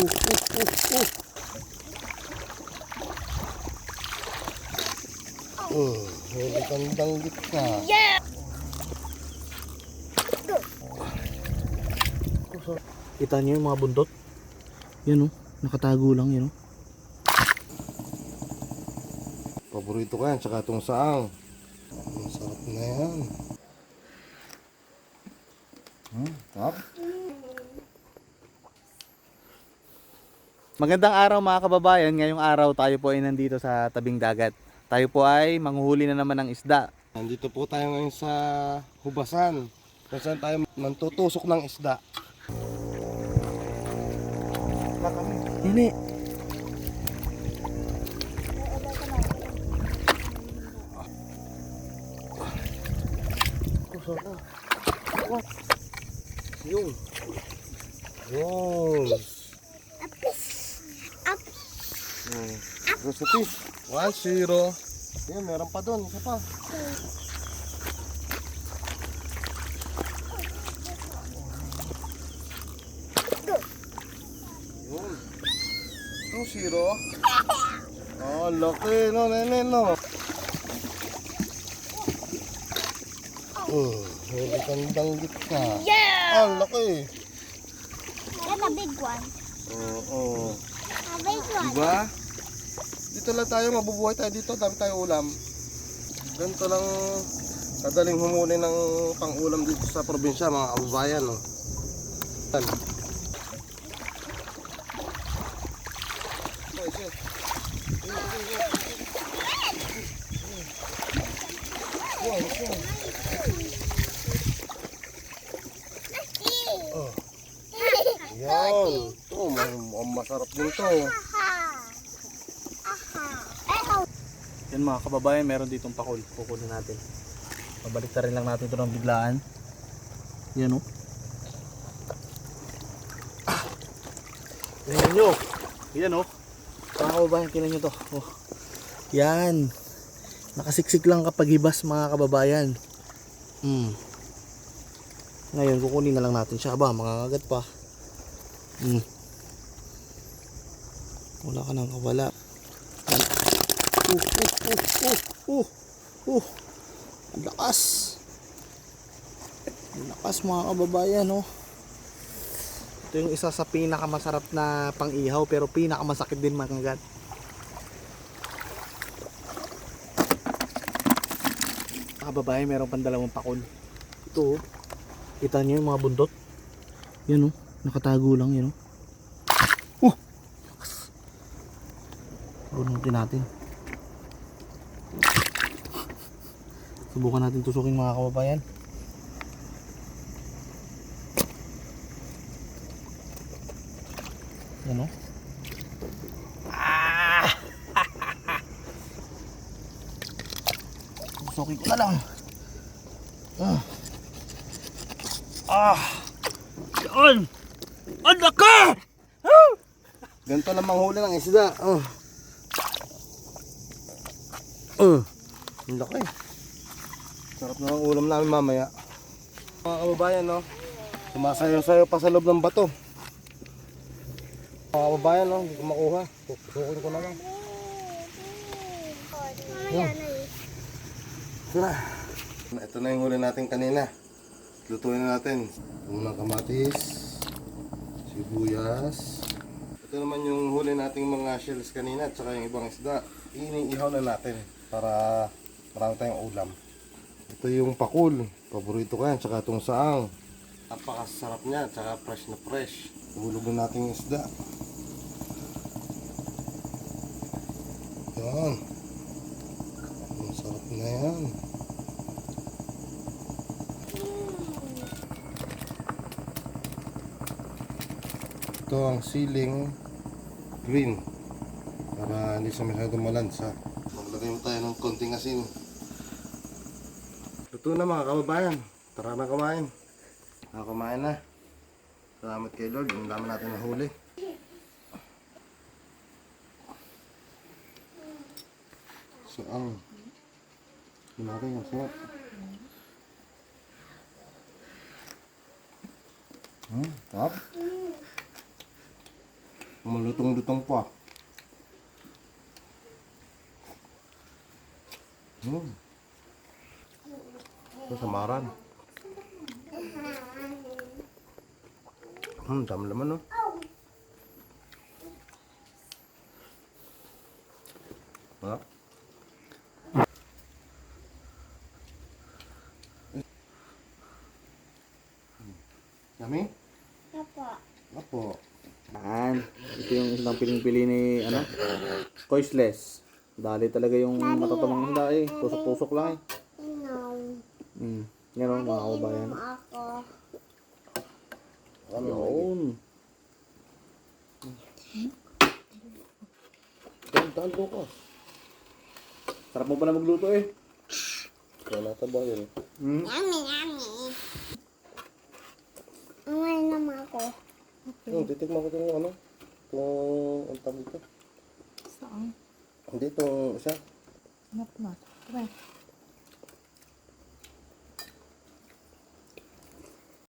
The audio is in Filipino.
Oh, huli kang danggit ka. Kita niyo yung mga buntot? Yan oh, nakatago lang yan oh. Paborito ko yan, tsaka itong saang. Ang sarap na yan. Hmm, tap. Magandang araw mga kababayan. Ngayong araw tayo po ay nandito sa tabing dagat. Tayo po ay manghuhuli na naman ng isda. Nandito po tayo ngayon sa Hubasan. Kung saan tayo nantutusok ng isda. Nini. Yun. Yun. Hmm. Recipe. One, zero. Yan, meron pa doon. Isa pa. Yun. Two, zero. Oh, laki no, nene no. Oh, huli kang danggit ka. Yeah! Ah, laki. That's a big one. Oo. Oh, A big one. Diba? Dito lang tayo, mabubuhay tayo dito, dami tayo ulam. Ganito lang kadaling humuli ng pang-ulam dito sa probinsya, mga kababayan. No? Yan. Oh. Yan. Ma- masarap din to. Yan mga kababayan, meron ditong pakul. Kukunin natin. Pabalik rin lang natin ito ng biglaan. Yan oh. Ah. Nyo. Yan oh. Mga kababayan, tingnan nyo to. Oh. Yan. Nakasiksik lang kapag hibas mga kababayan. Hmm. Ngayon, kukunin na lang natin siya. Aba, makakagat pa. Hmm. Wala ka nang kawala. Uh, uh, uh, uh, uh, uh. Ang lakas. Ang lakas mga kababayan, no. Ito yung isa sa pinakamasarap na pang-ihaw pero pinakamasakit din. Mga kababayan, meron pang dalawang pakol. Ito, oh. kita niyo yung mga buntot? Yan, oh. Nakatago lang, yan, oh. Uh! Bunutin natin. Subukan natin tusukin mga kababayan. Yan o. Ah! Tusukin ko na lang. Ah. Ah! Yan! Ang laki! Ganito lang manghuli ng isda. Oh. Oh. Ang laki. Sarap na ang ulam namin mamaya. Mga kababayan, no? Sumasayo-sayo pa sa loob ng bato. Mga kababayan, no? Hindi ko makuha. Tukurin ko na lang. Yan. Ito na. Ito na yung huli natin kanina. Lutuin na natin. Unang kamatis. Sibuyas. Ito naman yung huli nating mga shells kanina at saka yung ibang isda. Iniihaw na natin para marami tayong ulam. Ito yung pakul. Paborito ko yan. Tsaka itong saang. Napakasarap niya. Tsaka fresh na fresh. Hulog na natin yung isda. Yan. Ang sarap na yan. Ito ang ceiling green para hindi siya masyadong malansa. Maglagay mo tayo ng konting asin. Luto na mga kababayan. Tara na kumain. Na kumain na. Salamat kay Lord. Ang dami natin nahuli. So, ang natin ang sarap. Hmm, tap. Malutong-lutong pa. Hmm. Samaran. Hmm, dami naman no. Ha? Yummy? Opo. Apo. Yan. Ito yung isang piling-pili ni, ano, Koisless. Dali talaga yung matatamang isda eh. Tusok-tusok lang eh. Yan o, mga kababayan. Ako. Ano Yun. Yan, talo ka. Sarap mo pala magluto eh. Wala ka ba yun? Hmm. Yummy, yummy. Umay naman ako. Hmm, titikman ko itong ano. Itong, ang tawag ito. Saan? Hindi, itong isa. Hanap na. Tara.